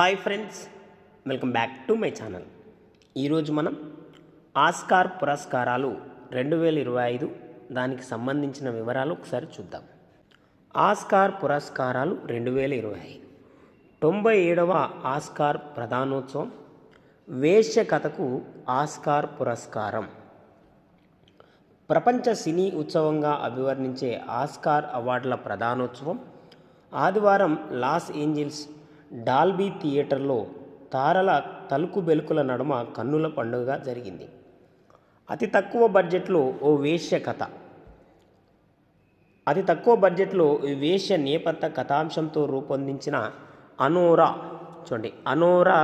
Hi friends welcome back to my channel. ఈరోజు మనం Oscar పురస్కారాలు రెండు వేల ఇరవై ఐదు దానికి సంబంధించిన వివరాలు ఒకసారి చూద్దాం. ఆస్కార్ పురస్కారాలు రెండు వేల ఇరవై ఐదు. తొంభై ఏడవ ఆస్కార్ ప్రధానోత్సవం వేశ్య కథకు ఆస్కార్ పురస్కారం. ప్రపంచ సినీ ఉత్సవంగా అభివర్ణించే ఆస్కార్ అవార్డుల ప్రధానోత్సవం ఆదివారం లాస్ ఏంజిల్స్ డాల్బీ థియేటర్లో తారల తలుకు బెలుకుల నడుమ కన్నుల పండుగ జరిగింది. అతి తక్కువ బడ్జెట్లో ఓ వేశ్య కథ. అతి తక్కువ బడ్జెట్లో ఈ వేశ్య నేపథ్య కథాంశంతో రూపొందించిన అనోరా చూడండి అనోరా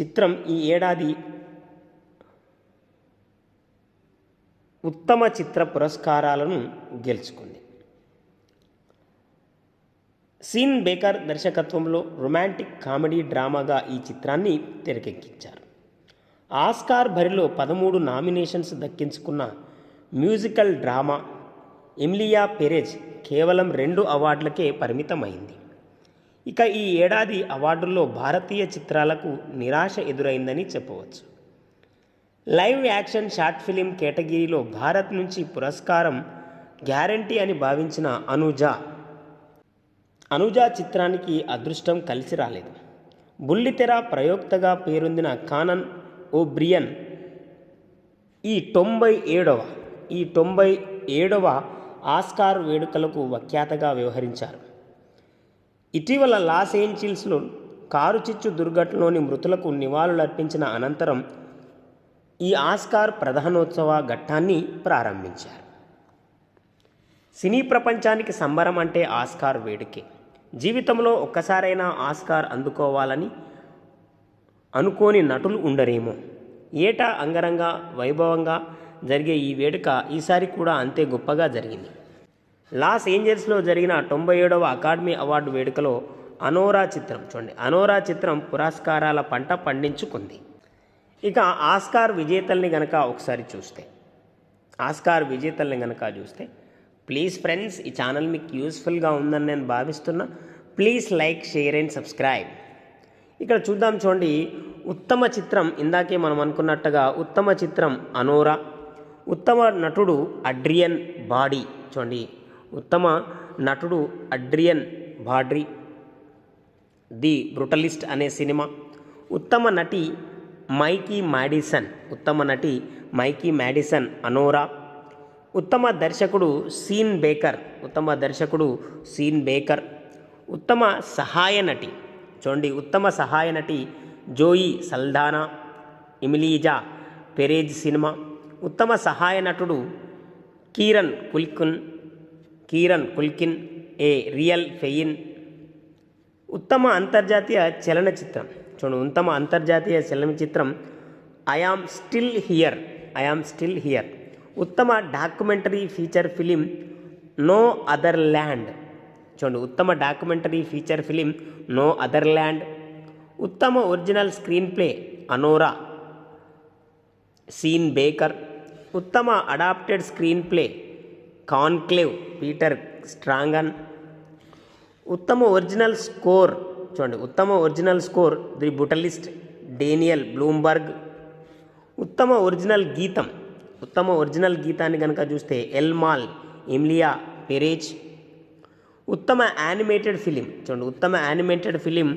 చిత్రం ఈ ఏడాది ఉత్తమ చిత్ర పురస్కారాలను గెలుచుకుంది. సీన్ బేకర్ దర్శకత్వంలో రొమాంటిక్ కామెడీ డ్రామాగా ఈ చిత్రాన్ని తెరకెక్కించారు. ఆస్కార్ బరిలో పదమూడు నామినేషన్స్ దక్కించుకున్న మ్యూజికల్ డ్రామా ఎమిలియా పెరేజ్ కేవలం రెండు అవార్డులకే పరిమితమైంది. ఇక ఈ ఏడాది అవార్డుల్లో భారతీయ చిత్రాలకు నిరాశ ఎదురైందని చెప్పవచ్చు. లైవ్ యాక్షన్ షార్ట్ ఫిలిం కేటగిరీలో భారత్ నుంచి పురస్కారం గ్యారంటీ అని భావించిన అనుజా అనుజా చిత్రానికి అదృష్టం కలిసి రాలేదు. బుల్లితెర ప్రయోక్తగా పేరొందిన కానన్ ఓ బ్రియన్ ఈ తొంభై ఏడవ ఈ తొంభై ఏడవ ఆస్కార్ వేడుకలకు వఖ్యాతగా వ్యవహరించారు. ఇటీవల లాస్ ఏంజిల్స్లో కారు చిచ్చు దుర్ఘటనలోని మృతులకు నివాళులర్పించిన అనంతరం ఈ ఆస్కార్ ప్రధానోత్సవ ఘట్టాన్ని ప్రారంభించారు. సినీ ప్రపంచానికి సంబరం అంటే ఆస్కార్ వేడుకే. జీవితంలో ఒక్కసారైనా ఆస్కార్ అందుకోవాలని అనుకోని నటులు ఉండరేమో. ఏటా అంగరంగ వైభవంగా జరిగే ఈ వేడుక ఈసారి కూడా అంతే గొప్పగా జరిగింది. లాస్ ఏంజల్స్లో జరిగిన తొంభై ఏడవ అకాడమీ అవార్డు వేడుకలో అనోరా చిత్రం చూడండి. అనోరా చిత్రం పురస్కారాల పంట పండించుకుంది. ఇక ఆస్కార్ విజేతల్ని గనక ఒకసారి చూస్తే ఆస్కార్ విజేతల్ని గనక చూస్తే ప్లీజ్ ఫ్రెండ్స్ ఈ ఛానల్ మీకు యూస్ఫుల్గా ఉందని నేను భావిస్తున్నా. Please like share and subscribe ఇక్కడ చూద్దాం చూడండి. ఉత్తమ చిత్రం ఇందాకే మనం అనుకున్నట్టుగా ఉత్తమ చిత్రం అనోరా. ఉత్తమ నటుడు అడ్రియన్ బాడీ చూడండి. ఉత్తమ నటుడు అడ్రియన్ బాడ్రీ. ది బ్రుటలిస్ట్ అనే సినిమా. ఉత్తమ నటి మైకీ మ్యాడిసన్ ఉత్తమ నటి మైకీ మ్యాడిసన్ అనోరా. ఉత్తమ దర్శకుడు సీన్ బేకర్. ఉత్తమ దర్శకుడు సీన్ బేకర్. ఉత్తమ సహాయ నటి. చూడండి ఉత్తమ సహాయ నటి జోయి సల్దానా ఇమిలీజా పెరేజ్ సినిమా. ఉత్తమ సహాయ నటుడు Kieran Culkin Kieran Culkin a real pain. ఉత్తమ అంతర్జాతీయ చలనచిత్రం. చూడండి ఉత్తమ అంతర్జాతీయ చలనచిత్రం I'm still here I'm still here. ఉత్తమ documentary feature film no other land. చూడండి ఉత్తమ documentary feature film no other land. ఉత్తమ original screenplay Anora. Sean Baker. ఉత్తమ adapted screenplay Conclave Peter Straughan. ఉత్తమ ఒరిజినల్ స్కోర్ చూడండి ఉత్తమ original score the Brutalist Daniel Blumberg. ఉత్తమ original గీతం ఉత్తమ ఒరిజినల్ గీతాన్ని కనుక చూస్తే ఎల్మాల్ ఎమ్లియా పెరేజ్. ఉత్తమ యానిమేటెడ్ ఫిలిం చూడండి ఉత్తమ యానిమేటెడ్ ఫిలిం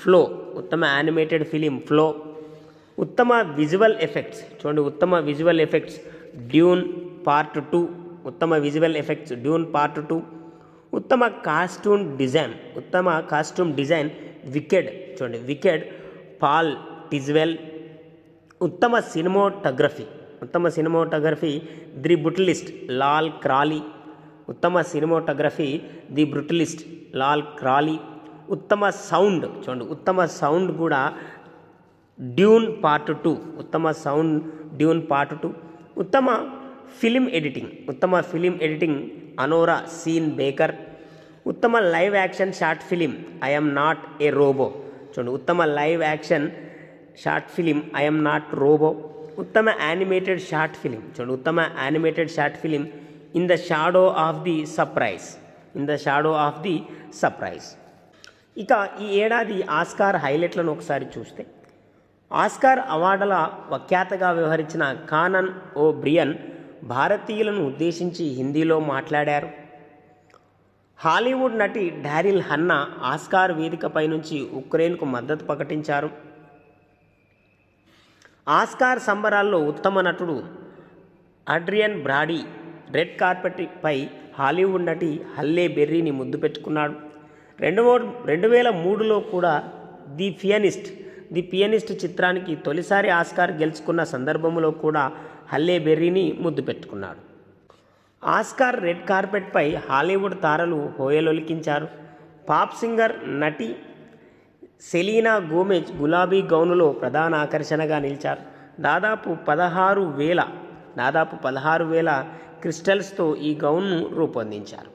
ఫ్లో ఉత్తమ యానిమేటెడ్ ఫిలిం ఫ్లో. ఉత్తమ విజువల్ ఎఫెక్ట్స్ చూడండి ఉత్తమ visual effects Dune part two. ఉత్తమ visual effects Dune part two. ఉత్తమ కాస్ట్యూమ్ డిజైన్ ఉత్తమ కాస్ట్యూమ్ డిజైన్ వికెడ్ చూడండి వికెడ్ పాల్ టిజ్వెల్. ఉత్తమ సినిమాటోగ్రఫీ ఉత్తమ cinematography the Brutalist Lol Crawley. ఉత్తమ cinematography the Brutalist Lol Crawley. ఉత్తమ సౌండ్ చూడండి ఉత్తమ సౌండ్ కూడా డ్యూన్ పార్ట్ టూ. ఉత్తమ సౌండ్ డ్యూన్ పార్ట్ టూ. ఉత్తమ ఫిలిం ఎడిటింగ్ ఉత్తమ film editing Anora Sean Baker. ఉత్తమ live action short film I'm not a robot. చూడండి ఉత్తమ live action short film I'm not robot. ఉత్తమ యానిమేటెడ్ షార్ట్ ఫిలిం చూడండి ఉత్తమ animated short film in the shadow of the surprise in the shadow of the surprise ఇక ఈ ఏడాది Oscar హైలైట్లను ఒకసారి చూస్తే ఆస్కార్ అవార్డుల వ్యాఖ్యాతగా వ్యవహరించిన కానన్ ఓ బ్రియన్ భారతీయులను ఉద్దేశించి హిందీలో మాట్లాడారు హాలీవుడ్ నటి డారిల్ హన్నా ఆస్కార్ వేదికపై నుంచి ఉక్రెయిన్కు మద్దతు ప్రకటించారు ఆస్కార్ సంబరాల్లో ఉత్తమ నటుడు అడ్రియన్ బ్రాడీ రెడ్ కార్పెట్ పై హాలీవుడ్ నటి హల్లే బెర్రీని ముద్దు పెట్టుకున్నాడు. రెండు రెండు వేల మూడులో కూడా ది పియనిస్ట్ ది పియనిస్ట్ చిత్రానికి తొలిసారి ఆస్కార్ గెలుచుకున్న సందర్భంలో కూడా హల్లే బెర్రీని ముద్దు పెట్టుకున్నాడు. ఆస్కార్ రెడ్ కార్పెట్పై హాలీవుడ్ తారలు హోయలొలికించారు. పాప్ సింగర్ నటి సెలీనా గోమెజ్ గులాబీ గౌనులో ప్రధాన ఆకర్షణగా నిలిచారు. దాదాపు పదహారు వేల దాదాపు పదహారు వేల క్రిస్టల్స్తో ఈ గౌన్ను రూపొందించారు.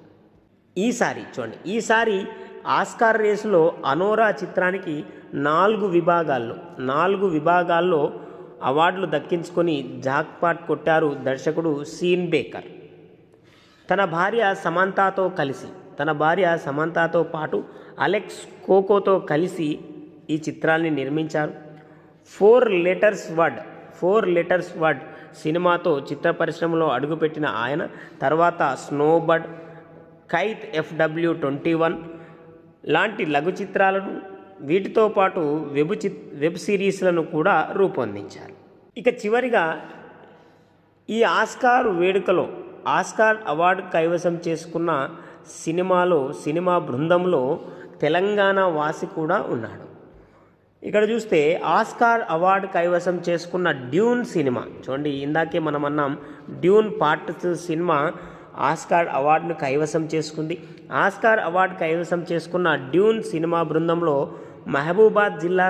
ఈసారి చూడండి ఈసారి ఆస్కార్ రేసులో అనోరా చిత్రానికి నాలుగు విభాగాల్లో నాలుగు విభాగాల్లో అవార్డులు దక్కించుకొని జాక్పాట్ కొట్టారు దర్శకుడు సీన్ బేకర్. తన భార్య సమంతాతో కలిసి తన భార్య సమంతాతో పాటు అలెక్స్ కోకోతో కలిసి ఈ చిత్రాన్ని నిర్మించారు. Four letters word four letters word సినిమాతో చిత్ర పరిశ్రమలో అడుగుపెట్టిన ఆయన తర్వాత snowbird Keith FW twenty one లాంటి లఘు చిత్రాలను వీటితో పాటు వెబ్ చి వెబ్ సిరీస్లను కూడా రూపొందించారు. ఇక చివరిగా ఈ ఆస్కార్ వేడుకలో ఆస్కార్ అవార్డు కైవసం చేసుకున్న సినిమాలో సినిమా బృందంలో తెలంగాణ వాసి కూడా ఉన్నాడు. ఇక్కడ చూస్తే ఆస్కార్ అవార్డు కైవసం చేసుకున్న డ్యూన్ సినిమా. చూడండి ఇందాకే మనం అన్నాం డ్యూన్ పార్ట్ సినిమా ఆస్కార్ అవార్డును కైవసం చేసుకుంది. ఆస్కార్ అవార్డు కైవసం చేసుకున్న డ్యూన్ సినిమా బృందంలో మహబూబాద్ జిల్లా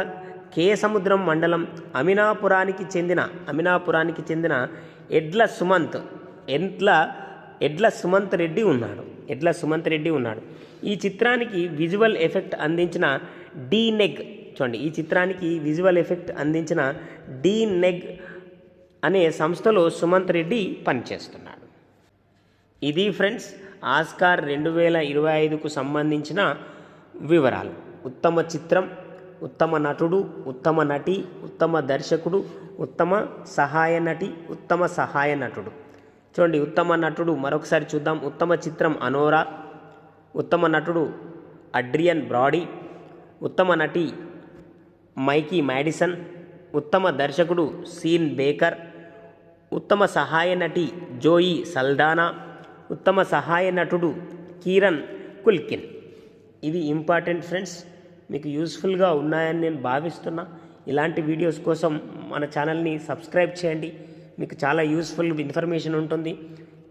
కే సముద్రం మండలం అమినాపురానికి చెందిన అమినాపురానికి చెందిన ఎడ్ల సుమంత్ ఎడ్ల ఎడ్ల సుమంత్ రెడ్డి ఉన్నాడు. ఎడ్ల సుమంత్ రెడ్డి ఉన్నాడు. ఈ చిత్రానికి విజువల్ ఎఫెక్ట్ అందించిన డీ నెగ్ చూడండి. ఈ చిత్రానికి విజువల్ ఎఫెక్ట్ అందించిన డీ నెగ్ అనే సంస్థలో సుమంత్ రెడ్డి పనిచేస్తున్నాడు. ఇది ఫ్రెండ్స్ ఆస్కార్ రెండు వేల ఇరవై ఐదుకు సంబంధించిన వివరాలు. ఉత్తమ చిత్రం ఉత్తమ నటుడు ఉత్తమ నటి ఉత్తమ దర్శకుడు ఉత్తమ సహాయ నటి ఉత్తమ సహాయ నటుడు. చూడండి ఉత్తమ నటుడు మరొకసారి చూద్దాం. ఉత్తమ చిత్రం అనోరా. ఉత్తమ నటుడు అడ్రియన్ బ్రాడీ. ఉత్తమ నటి మైకీ మ్యాడిసన్ ఉత్తమ దర్శకుడు సీన్ బేకర్. ఉత్తమ సహాయ నటి జోయి సల్దానా. ఉత్తమ సహాయ నటుడు కీరన్ కుల్కిన్. ఇవి ఇంపార్టెంట్ ఫ్రెండ్స్. మీకు యూస్ఫుల్గా ఉన్నాయని నేను భావిస్తున్నా. ఇలాంటి వీడియోస్ కోసం మన ఛానల్ని సబ్స్క్రైబ్ చేయండి. మీకు చాలా యూస్ఫుల్ ఇన్ఫర్మేషన్ ఉంటుంది.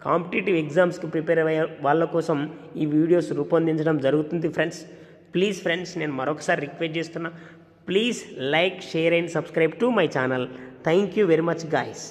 కాంపిటేటివ్ ఎగ్జామ్స్కి ప్రిపేర్ అయ్యే వాళ్ళ కోసం ఈ వీడియోస్ రూపొందించడం జరుగుతుంది ఫ్రెండ్స్ ప్లీజ్ ఫ్రెండ్స్ నేను మరొకసారి రిక్వెస్ట్ చేస్తున్నా. Please like share and subscribe to my channel thank you very much guys